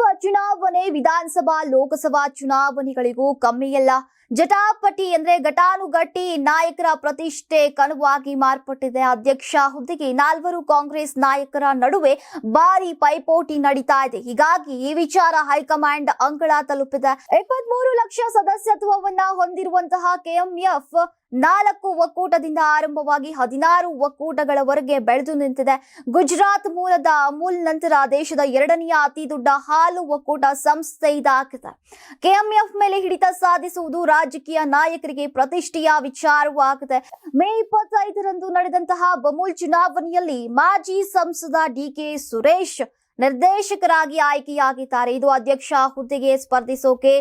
Alexa, ಚುನಾವಣೆ ವಿಧಾನಸಭಾ, ಲೋಕಸಭಾ ಚುನಾವಣೆಗಳಿಗೂ ಕಮ್ಮಿಯಲ್ಲ. ಜಟಾಪಟಿ ಅಂದ್ರೆ ಘಟಾನುಘಟಿ ನಾಯಕರ ಪ್ರತಿಷ್ಠೆ ಕನುವಾಗಿ ಮಾರ್ಪಟ್ಟಿದೆ. ಅಧ್ಯಕ್ಷ ಹುದ್ದೆಗೆ ನಾಲ್ವರು ಕಾಂಗ್ರೆಸ್ ನಾಯಕರ ನಡುವೆ ಭಾರಿ ಪೈಪೋಟಿ ನಡೀತಾ ಇದೆ. ಹೀಗಾಗಿ ಈ ವಿಚಾರ ಹೈಕಮಾಂಡ್ ಅಂಗಳ ತಲುಪಿದೆ. ಇಪ್ಪತ್ಮೂರು ಲಕ್ಷ ಸದಸ್ಯತ್ವವನ್ನ ಹೊಂದಿರುವಂತಹ ಕೆಎಂಎಫ್ ನಾಲ್ಕು ಒಕ್ಕೂಟದಿಂದ ಆರಂಭವಾಗಿ ಹದಿನಾರು ಒಕ್ಕೂಟಗಳವರೆಗೆ ಬೆಳೆದು ನಿಂತಿದೆ. ಗುಜರಾತ್ ಮೂಲದ ಅಮೂಲ್ ನಂತರ ದೇಶದ ಎರಡನೆಯ ಅತಿ ದೊಡ್ಡ ಹಾಲು ಒಕ್ಕೂಟ ಸಂಸ್ಥೆ ಇದಾಗಿದೆ. ಕೆಎಂಎಫ್ ಮೇಲೆ ಹಿಡಿತ ಸಾಧಿಸುವುದು ರಾಜಕೀಯ ನಾಯಕರಿಗೆ ಪ್ರತಿಷ್ಠೆಯ ವಿಚಾರವಾಗಿದೆ. ಮೇ ಇಪ್ಪತ್ತೈದರಂದು ನಡೆದಂತಹ ಬಮೂಲ್ ಚುನಾವಣೆಯಲ್ಲಿ ಮಾಜಿ ಸಂಸದ ಡಿಕೆ ಸುರೇಶ್ ನಿರ್ದೇಶಕರಾಗಿ ಆಯ್ಕೆಯಾಗಿದ್ದಾರೆ. ಇದು ಅಧ್ಯಕ್ಷ ಹುದ್ದೆಗೆ ಸ್ಪರ್ಧಿಸೋಕೆ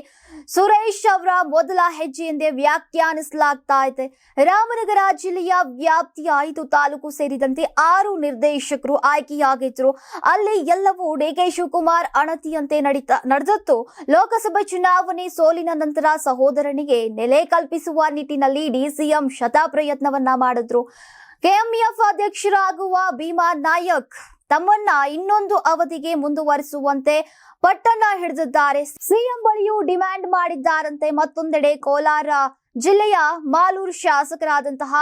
ಸುರೇಶ್ ಅವರ ಮೊದಲ ಹೆಜ್ಜೆ ಎಂದೇ ವ್ಯಾಖ್ಯಾನಿಸಲಾಗ್ತಾ ಇದೆ. ರಾಮನಗರ ಜಿಲ್ಲೆಯ ವ್ಯಾಪ್ತಿಯ ಐದು ತಾಲೂಕು ಸೇರಿದಂತೆ ಆರು ನಿರ್ದೇಶಕರು ಆಯ್ಕೆಯಾಗಿದ್ರು ಅಲ್ಲಿ ಎಲ್ಲವೂ ಡಿಕೆ ಶಿವಕುಮಾರ್ ಅಣತಿಯಂತೆ ನಡೀತಾ ನಡೆದತ್ತು. ಲೋಕಸಭೆ ಚುನಾವಣೆ ಸೋಲಿನ ನಂತರ ಸಹೋದರನಿಗೆ ನೆಲೆ ಕಲ್ಪಿಸುವ ನಿಟ್ಟಿನಲ್ಲಿ ಡಿಸಿಎಂ ಶತ ಪ್ರಯತ್ನವನ್ನ ಮಾಡಿದ್ರು. ಕೆಎಂಎಫ್ ಅಧ್ಯಕ್ಷರಾಗುವ ಭೀಮಾ ನಾಯಕ್ ತಮ್ಮನ್ನ ಇನ್ನೊಂದು ಅವಧಿಗೆ ಮುಂದುವರಿಸುವಂತೆ ಪಟ್ಟನ್ನ ಹಿಡಿದಿದ್ದಾರೆ. ಸಿಎಂ ಬಳಿಯೂ ಡಿಮ್ಯಾಂಡ್ ಮಾಡಿದ್ದಾರಂತೆ ಮತ್ತೊಂದೆಡೆ ಕೋಲಾರ ಜಿಲ್ಲೆಯ ಮಾಲೂರು ಶಾಸಕರಾದಂತಹ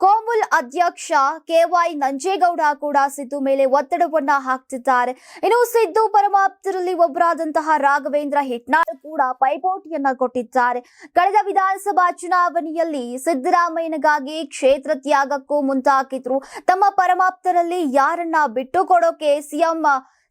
ಕೋಮುಲ್ ಅಧ್ಯಕ್ಷ ಕೆವೈ ನಂಜೇಗೌಡ ಕೂಡ ಸಿದ್ದು ಮೇಲೆ ಒತ್ತಡವನ್ನ ಹಾಕ್ತಿದ್ದಾರೆ. ಇನ್ನು ಸಿದ್ದು ಪರಮಾಪ್ತರಲ್ಲಿ ಒಬ್ಬರಾದಂತಹ ರಾಘವೇಂದ್ರ ಹಿಟ್ನಾಳ್ ಕೂಡ ಪೈಪೋಟಿಯನ್ನ ಕೊಟ್ಟಿದ್ದಾರೆ. ಕಳೆದ ವಿಧಾನಸಭಾ ಚುನಾವಣೆಯಲ್ಲಿ ಸಿದ್ದರಾಮಯ್ಯನಿಗಾಗಿ ಕ್ಷೇತ್ರ ತ್ಯಾಗಕ್ಕೂ ಮುಂದಾಕಿದ್ರು ತಮ್ಮ ಪರಮಾಪ್ತರಲ್ಲಿ ಯಾರನ್ನ ಬಿಟ್ಟು ಕೊಡೋಕೆ ಸಿಎಂ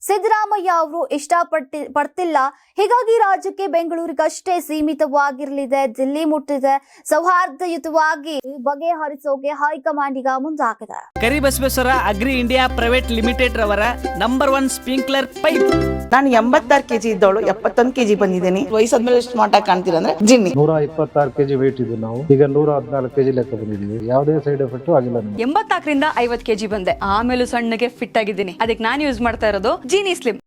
ಸಿದ್ದರಾಮಯ್ಯ ಅವರು ಇಷ್ಟಪಟ್ಟಿ ಪಡ್ತಿಲ್ಲ. ಹೀಗಾಗಿ ರಾಜ್ಯಕ್ಕೆ ಬೆಂಗಳೂರಿಗಷ್ಟೇ ಸೀಮಿತವಾಗಿರಲಿದೆ. ದಿಲ್ಲಿ ಮುಟ್ಟಿದೆ ಸೌಹಾರ್ದಯುತವಾಗಿ ಬಗೆಹರಿಸೋಕೆ ಹೈಕಮಾಂಡ್ ಈಗ ಮುಂದಾಗಿದೆ. Karibasaveshwara agri India private limited ರವರ ನಂಬರ್ ಒನ್ ಸ್ಪ್ರಿಂಕ್ಲರ್ ಪೈಪ್. ನಾನು ಎಂಬತ್ತಾರು ಕೆಜಿ ಇದ್ದವಳು ಎಪ್ಪತ್ತೊಂದು ಕೆಜಿ ಬಂದಿದ್ದೀನಿ. ವಯಸ್ಸಾದ್ಮೇಲೆ ಸ್ಮಾರ್ಟ್ ಆಗಿ ಕಾಣ್ತೀರ ಅಂದ್ರೆ ಜಿನ್ನಿ. ನೂರ ಇಪ್ಪತ್ತಾರು ಕೆಜಿ ವೇಟ್ ಇದ್ದು ನಾವು. ಈಗ ನೂರ ಹದಿನಾಲ್ಕು ಕೆಜಿ ಲೆಕ್ಕ ಬಂದಿದ್ದೀವಿ. ಯಾವುದೇ ಸೈಡ್ ಎಫೆಕ್ಟ್ ಆಗಿಲ್ಲ ಎಂಬತ್ತಾಕರಿಂದ ಎಂಬತ್ನಾಲ್ಕರಿಂದ ಐವತ್ ಕೆಜಿ ಬಂದೆ. ಆಮೇಲೂ ಸಣ್ಣಗೆ ಫಿಟ್ ಆಗಿದ್ದೀನಿ. ಅದಕ್ಕೆ ನಾನು ಯೂಸ್ ಮಾಡ್ತಾ ಇರೋದು जीनी स्लिम